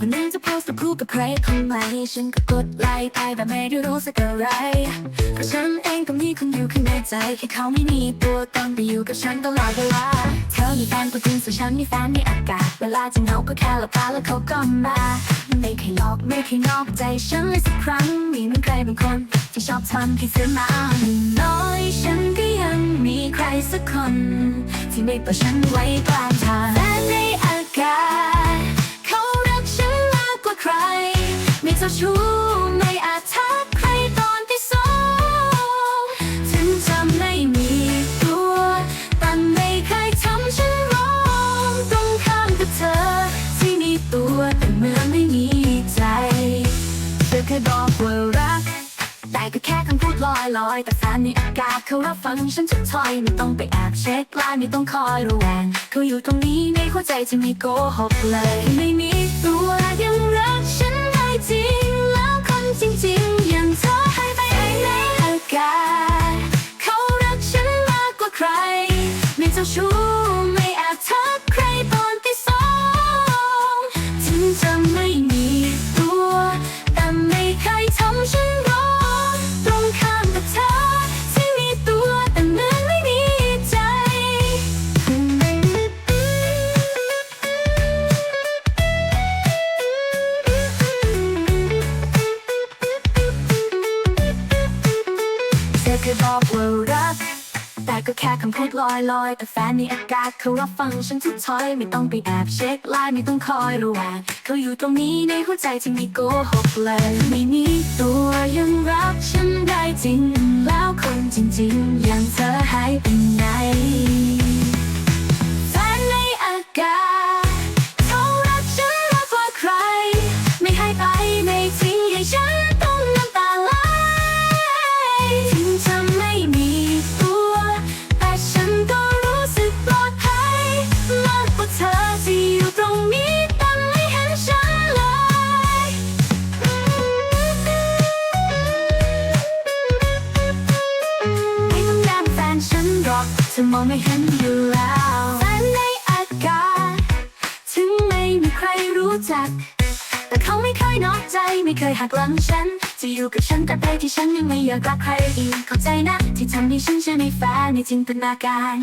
โพสต์กับคู่กับใครคนใหม่ฉันก็กดไลค์ไปแบบไม่ได้รู้สึกอะไรเพราะฉันเองก็มีคนอยู่ข้างในใจแค่เขาไม่มีตัวตนไปอยู่กับฉันตลอดเวลา เธอมีแฟนตัวจริงส่วนฉันมีแฟนในอากาศ เวลาจะเหงาก็แค่หลับตาแล้วเขาก็มาไม่เคยหลอกไม่เคยนอกใจฉันเลยสักครั้ง มีมือนใครบางคนที่ชอบทำให้เสียมาน้อยฉันก็ยังมีใครสักคน ที่ไม่ปล่อยฉันไว้กลางทางและในอากาศ เจ้าชู้ไม่อาจทักใครตอนที่สองถึงจะไม่มีตัวแต่ไม่เคยทำฉันร้องตรงข้ามกับเธอ ที่มีตัวแต่เมื่อไม่มีใจเธอเคยบอกว่ารัก แต่ก็แค่คำพูดลอยๆแต่แฟนในอากาศเขารับฟังฉันทุกถ้อยไม่ต้องไปแอบเช็คไลน์ไม่ต้องคอยระแวงเขาอยู่ตรงนี้ในหัวใจจะไม่โกหกเลย ไม่มีตัวยังรักฉันได้ จริงแล้วคนจริงๆอย่างเธอให้ไปในอากาศเขารักฉันมากกว่าใคร ไม่เจ้าชู้ เคยบอกว่ารัก แต่ก็แค่คำพูดลอยลอยแต่แฟนในอากาศเขารับฟังฉันทุกถ้อยไม่ต้องไปแอบเช็คไลน์ไม่ต้องคอยระแวงเขาอยู่ตรงนี้ในหัวใจที่ไม่โกหกเลยไม่มีตัวยังรักฉันได้จริง แล้วคนจริง ๆ อย่างเธอหายไปไหนไง ฉันหรอกเธอมองไม่เห็นอยู่แล้วแฟนในอากาศ ถึงไม่มีใครรู้จัก แต่เขาไม่เคยนอกใจไม่เคยหักหลังฉัน จะอยู่กับฉันแต่ไปที่ฉันยังไม่อยากรักใครอีกเข้าใจนะ ที่ทำให้ฉันเชื่อในแฟนในจินตนาการ